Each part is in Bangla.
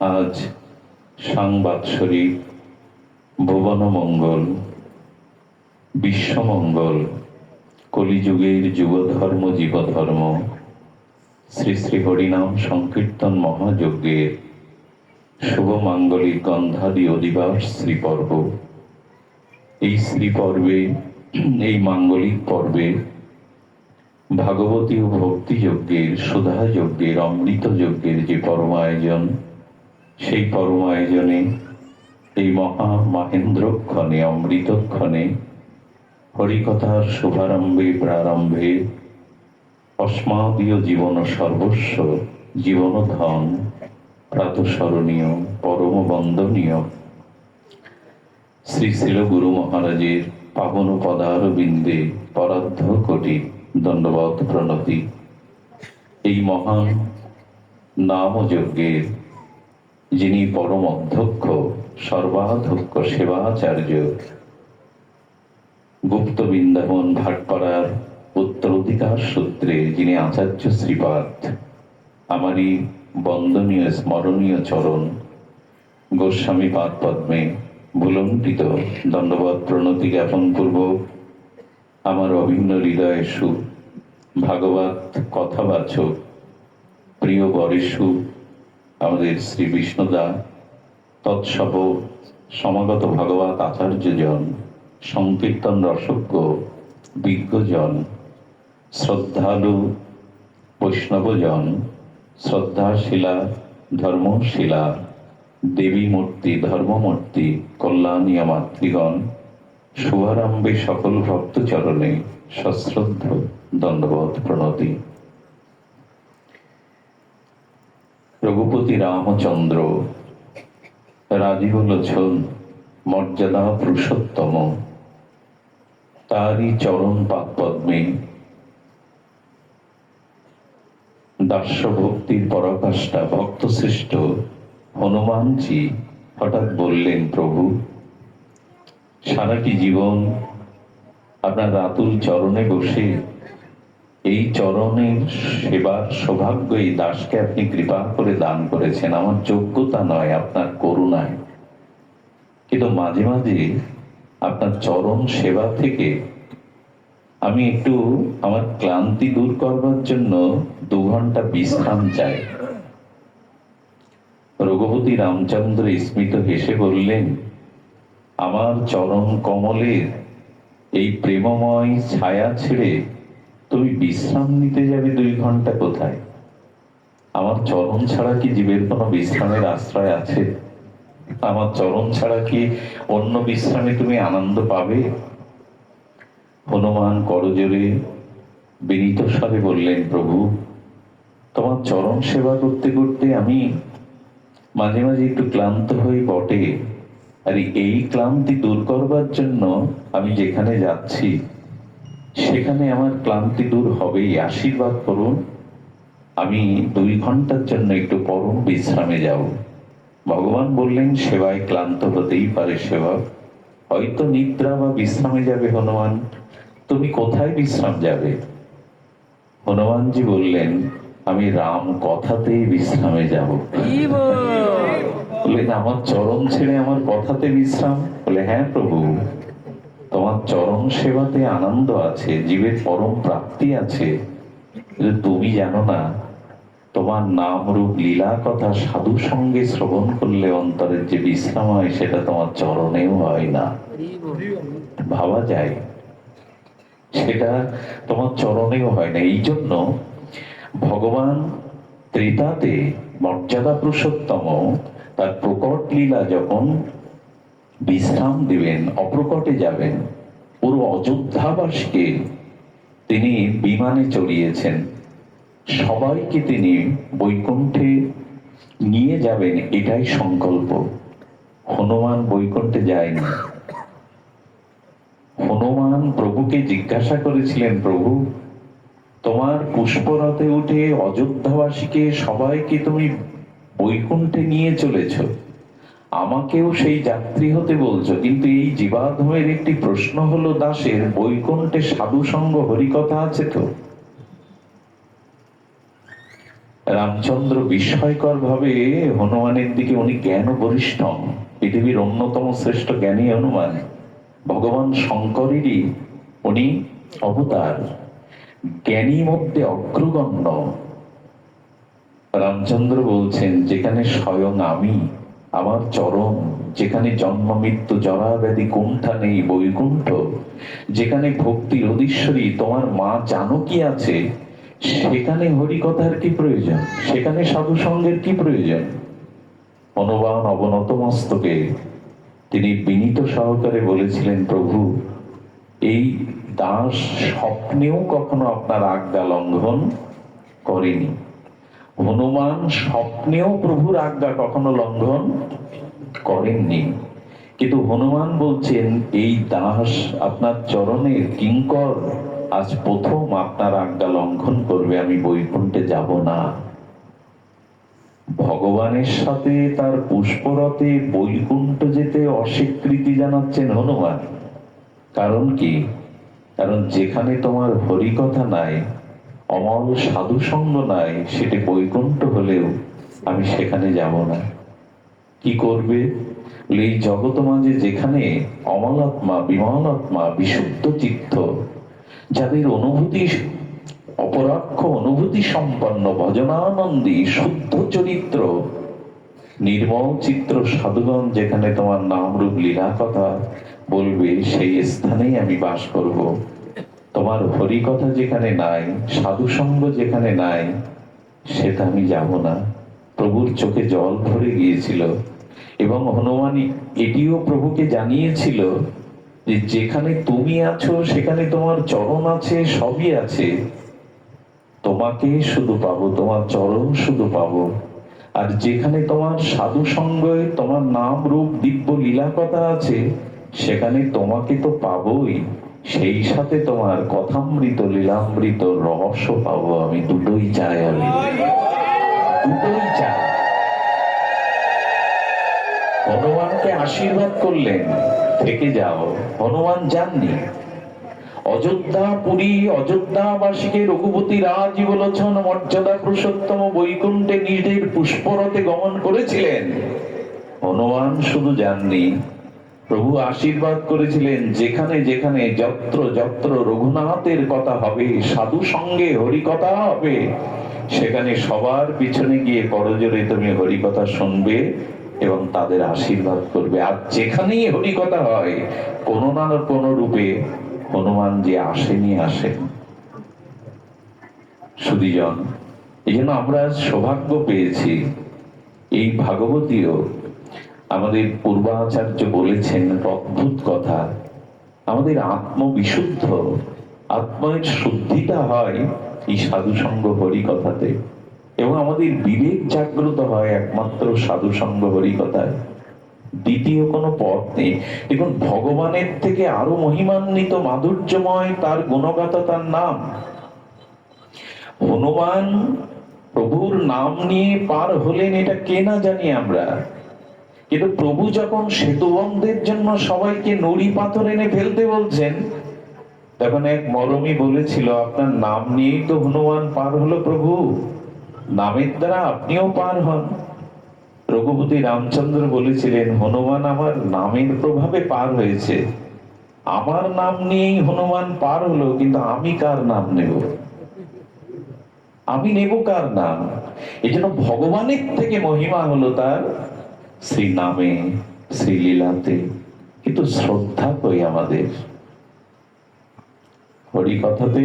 আজ সাংবাৎসরিক ভুবনমঙ্গল, বিশ্বমঙ্গল, কলিযুগের যুবধর্ম জীবধর্ম, শ্রী শ্রী হরিনাম সংকীর্তন মহাযজ্ঞের শুভ মাঙ্গলিক গন্ধাদি অধিবাস শ্রীপর্ব। এই শ্রীপর্বে, এই মাঙ্গলিক পর্বে ভাগবতী ও ভক্তি যজ্ঞের সুধা যজ্ঞের অমৃত যজ্ঞের যে পরম আয়োজন সেই পরম আয়োজনে এই মহা মহেন্দ্রক্ষণে অমৃতক্ষণে, হরিকথার শুভারম্ভে, প্রারম্ভে অস্মাদীয় জীবন সর্বস্ব জীবন ধন প্রাতঃস্মরণীয় পরম বন্দনীয় শ্রী শিল গুরু মহারাজের পাবন পদার বিন্দে পরার্ধ কোটি দণ্ডবত প্রণতি। এই মহান নাম যজ্ঞের যিনি পরম অধ্যক্ষ সর্বাধ্যক্ষ সেবাচার্য। গুপ্ত বৃন্দাবন ভাটপাড়ার উত্তরাধিকার সূত্রে যিনি আচার্য শ্রীপাদ, আমারই বন্দনীয় স্মরণীয় চরণ, গোস্বামী পাদ পদ্মে ভুলণ্ঠিত দণ্ডবত প্রণতি জ্ঞাপন পূর্বক আমার অভিন্ন হৃদয়ে সু ভাগবত কথাবাচক, প্রিয় বরেশু আমাদের শ্রী বিষ্ণুদা তৎসব সমাগত ভাগবত আচার্যজন, সংকীর্তন রসজ্ঞ, বিজ্ঞজন, শ্রদ্ধালু বৈষ্ণবজন, শ্রদ্ধাশীলা, ধর্মশীলা, দেবী মূর্তি, ধর্মমূর্তি, কল্যাণীয় মাতৃগণ শুভারম্ভে সকল ভক্তচরণে সশ্রদ্ধ দণ্ডবোধ প্রণতি। রঘুপতি রামচন্দ্র। রাজীব লোচন মর্যাদা পুরুষোত্তম। তারই চরণ পাদ পদ্মে দাস্য ভক্তির পরাকাষ্ঠা ভক্ত শ্রেষ্ঠ হনুমানজি হঠাৎ বললেন, প্রভু, সারাটি জীবন আপনার রাতুল চরণে বসে এই চরণের সেবার সৌভাগ্য এই দাসকে আপনি কৃপা করে দান করেছেন। আমার যোগ্যতা নয়, আপনার করুণায়। কিন্তু মাঝে মাঝে আপনার চরণ সেবা থেকে আমি একটু আমার ক্লান্তি দূর করবার জন্য দু ঘণ্টা বিশ্রাম চাই। রঘুপতি রামচন্দ্র স্মিত হেসে বললেন, আমার চরণ কমলের এই প্রেমময় ছায়া ছেড়ে তুমি বিশ্রাম নিতে যাবে দুই ঘণ্টা কোথায়? আমার চরণ ছাড়া কি জীবের কোনো বিশ্রামের আশ্রয় আছে? আমার চরণ ছাড়া কি অন্য বিশ্রামে তুমি আনন্দ পাবে? হনুমান করজোরে বিনীত স্বরে বললেন, প্রভু, তোমার চরণ সেবা করতে করতে আমি মাঝে মাঝে একটু ক্লান্ত হয়ে বটে। আর এই ক্লান্তি দূর করবার জন্য আমি যেখানে যাচ্ছি সেখানে আমার ক্লান্তি দূর হবেই। আশীর্বাদ করুন। আমি দুই ঘণ্টার জন্য একটু পরম বিশ্রামে যাব। ভগবান বললেন সেবায় ক্লান্ত হতেই পারে সেবা। হয়তো নিদ্রা বা বিশ্রামে যাবে হনুমান। তুমি কোথায় বিশ্রাম যাবে? হনুমানজি বললেন আমি রাম কথাতেই বিশ্রামে যাব। বললেন আমার চরম ছেড়ে আমার কথাতে বিশ্রাম? বলে হ্যাঁ প্রভু। তোমার চরম সেবাতে আনন্দ আছে, জীবের পরম প্রাপ্তি আছে। তুমি জানো না, তোমার নাম রূপ লীলা কথা সাধু সঙ্গে শ্রবণ করলে অন্তরের যে বিশ্রাম হয়, সেটা তোমার চরণেও হয় না। ভাবা যায়, সেটা তোমার চরণেও হয় না। এই জন্য ভগবান ত্রেতাতে মর্যাদা পুরুষোত্তম তার প্রকট লীলা যখন বিশ্রাম দিবেন অপ্রকটে যাবেন। পুরো অযোধ্যাবাসীকে তিনি বিমানে চড়িয়েছেন। সবাইকে তিনি বৈকুণ্ঠে নিয়ে যাবেন এটাই সংকল্প। হনুমান বৈকুণ্ঠে যায়নি। হনুমান প্রভুকে জিজ্ঞাসা করেছিলেন, প্রভু, তোমার পুষ্পরথে উঠে অযোধ্যাবাসীকে সবাইকে তুমি বৈকুণ্ঠে নিয়ে চলেছ? আমাকেও সেই যাত্রী হতে বলছো, কিন্তু এই জীবাধমের একটি প্রশ্ন হলো দাসের, বৈকুণ্ঠে সাধু সঙ্গ হরিকথা আছে তো? রামচন্দ্র বিস্ময়কর ভাবে হনুমানের দিকে, উনি জ্ঞান বরিষ্ঠ পৃথিবীর অন্যতম শ্রেষ্ঠ জ্ঞানী হনুমান, ভগবান শঙ্করেরই উনি অবতার, জ্ঞানী মধ্যে অগ্রগণ্য। রামচন্দ্র বলছেন, যেখানে স্বয়ং আমি আমার চরম যেখানে জন্ম, মৃত্যু, জরা ব্যাধি, কুণ্ঠা নেই, বৈকুণ্ঠ, যেখানে ভক্তির অধীশ্বরী, তোমার মা জানো কি আছে, সেখানে হরিকথার কি প্রয়োজন? সেখানে সাধু সঙ্গের কি প্রয়োজন? অনুবান অবনত মস্তকে, তিনি বিনীত সহকারে বলেছিলেন, প্রভু, এই দাস স্বপ্নেও কখনো আপনার আজ্ঞা লঙ্ঘন করেনি। হনুমান স্বপ্নেও প্রভুর আজ্ঞা কখনো লঙ্ঘন করেননি। কিন্তু হনুমান বলছেন, এই দাস আপনার চরণের কিঙ্কর, আজ প্রথম আপনার আজ্ঞা লঙ্ঘন করবে, আমি বৈকুণ্ঠে যাব না। ভগবানের সাথে তার পুষ্পরথে বৈকুণ্ঠ যেতে অস্বীকৃতি জানাচ্ছেন হনুমান। কারণ কি? কারণ যেখানে তোমার হরিকথা নাই অমল সাধু সঙ্গ নাই, সেটি বৈকুণ্ঠ হলেও আমি সেখানে যাব না। কি করবে? এই জগৎ মাঝে যেখানে অমলাত্মা, বিমলাত্মা, বিশুদ্ধ চিত্ত, যাদের অনুভূতি অপরাক্ষ অনুভূতি সম্পন্ন ভজনানন্দী, শুদ্ধ চরিত্র, নির্মল চিত্র সাধুগণ যেখানে তোমার নাম রূপ লীলা কথা বলবে, সেই স্থানেই আমি বাস করব। তোমার হরিকথা যেখানে নাই সাধু সঙ্গ যেখানে নাই, সেটা আমি যাব না। প্রভুর চোখে জল ভরে গিয়েছিল এবং হনুমান এটিও প্রভুকে জানিয়েছিল যে যেখানে তুমি আছো, সেখানে তোমার চরণ আছে, সবই আছে। তোমাকে শুধু পাবো, তোমার চরণ শুধু পাবো। আর যেখানে তোমার সাধু সঙ্গে তোমার নাম রূপ দিব্য লীলা কথা আছে, সেখানে তোমাকে তো পাবোই। সেই সাথে তোমার কথামৃত, লীলামৃত, রহস্য পাবো আমি, দুটোই চাই আমি। দুটোই চাই। হনুমানকে আশীর্বাদ করলেন থেকে যাও। হনুমান যাননি। অযোধ্যা পুরী, অযোধ্যাবাসীকে রঘুপতি রাজ বলছেন মর্যাদা পুরুষোত্তম বৈকুণ্ঠে নিজের পুষ্পরতে গমন করেছিলেন। হনুমান শুধু যাননি। প্রভু আশীর্বাদ করেছিলেন, যেখানে যেখানে যত্র যত্র রঘুনাথের কথা হবে, সাধু সঙ্গে হরিকথা হবে, সেখানে সবার পিছনে গিয়ে করজোরে তুমি হরিকথা শুনবে এবং তাদের আশীর্বাদ করবে। আর যেখানেই হরিকথা হয়, কোনো না কোনো রূপে হনুমান যে আসেনি আসেন সুদীজন এই জন্য আমরা সৌভাগ্য পেয়েছি। এই ভাগবতীয় আমাদের পূর্বাচার্য বলেছেন অদ্ভুত কথা। আমাদের আত্মবিশুদ্ধ আত্মার শুদ্ধিটা হয় এই সাধু সঙ্গ হরি কথাতে। এবং আমাদের বিবেক জাগ্রত হয় একমাত্র সাধু সঙ্গ হরি কথায়। দ্বিতীয় কোনো পথ নেই। দেখুন, ভগবানের থেকে আরও মহিমান্বিত, মাধুর্যময় তার গুণগাথা তার নাম। হনুমান প্রভুর নাম নিয়ে পার হলেন, এটা কে না জানি আমরা। কিন্তু প্রভু যখন সেতুবন্ধের জন্য সবাইকে নড়ি পাথর এনে ফেলতে বলছেন, তখন এক মরমী বলেছিল, আপনার নাম নিয়েই তো হনুমান পার হলো প্রভু। নামের দ্বারা আপনিও পার হন। রঘুপতি রামচন্দ্র বলেছিলেন, হনুমান আমার নামের প্রভাবে পার হয়েছে। আমার নাম নিয়েই হনুমান পার হলো, কিন্তু আমি কার নাম নেব? আমি নেব কার নাম? এই জন্য ভগবানের থেকে মহিমা হলো তার শ্রী নামে শ্রী লীলাতে কিন্তু শ্রদ্ধা কই আমাদের? হরি কথাতে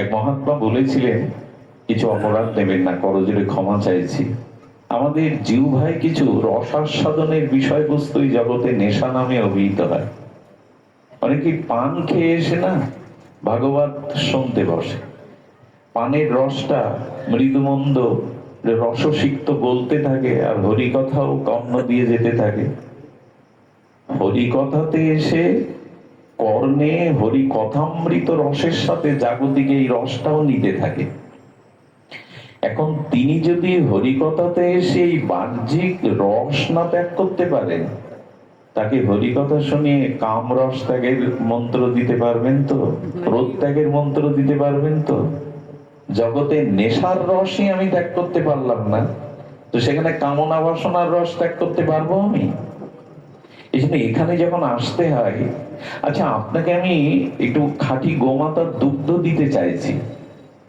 এক মহাত্মা বলেছিলেন, কিছু অপরাধ নেবেন না করজোরে ক্ষমা চাইছি। আমাদের জিউ ভাই কিছু রসাস্বাদনের বিষয়বস্তুই জগতে নেশা নামে অভিহিত হয়। অনেকে পান খেয়ে এসে না, ভাগবত শুনতে বসে। পানের রসটা মৃদুমন্দ রসসিক্ত বলতে থাকে আর হরিকথাও কর্ণ দিয়ে যেতে থাকে। হরিকথাতে এসে কর্ণে হরি কথামৃত রসের সাথে জাগতিক এই রসটাও নিতে থাকে। এখন তিনি যদি হরিকথাতে এসে এই বাহ্যিক রস না ত্যাগ করতে পারেন তাকে হরিকথা শুনিয়ে কাম রস ত্যাগের মন্ত্র দিতে পারবেন তো? ক্রোধ ত্যাগের মন্ত্র দিতে পারবেন তো? জগতে নেশার রসই আমি ত্যাগ করতে পারলাম না। তো সেখানে কামনা বাসনার রস ত্যাগ করতে পারব আমি? এই জন্য এখানে যখন আসতে হয় আচ্ছা আপনাকে আমি একটু খাঁটি গোমাতার দুগ্ধ দিতে চাইছি।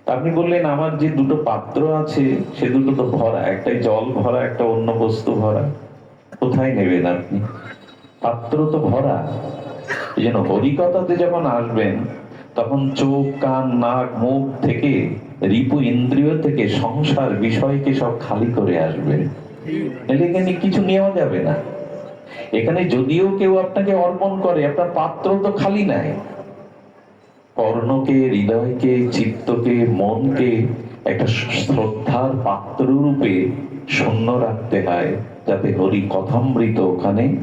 আপনি বললেন, আমার যে দুটো পাত্র আছে, সে দুটো তো ভরা। একটাই জল ভরা, একটা অন্য বস্তু ভরা। কোথায় নেবেন আপনি? পাত্র তো ভরা। এই জন্য হরিকথাতে যখন আসবেন তখন চোখ, কান, নাক, মুখ থেকে রিপু ইন্দ্রিয় থেকে সংসার বিষয়কে সব খালি করে আসবে। এখানে কিছু নেওয়া যাবে না। এখানে যদিও কেউ আপনাকে অর্পণ করে, আপনার পাত্র তো খালি নাই। কর্ণকে, হৃদয়কে, চিত্তকে, মনকে একটা শ্রদ্ধার পাত্র রূপে শূন্য রাখতে হয়, যাতে হরি কথামৃত ওখানে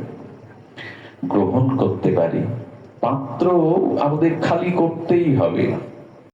গ্রহণ করতে পারি। পাত্র আমাদের খালি করতেই হবে।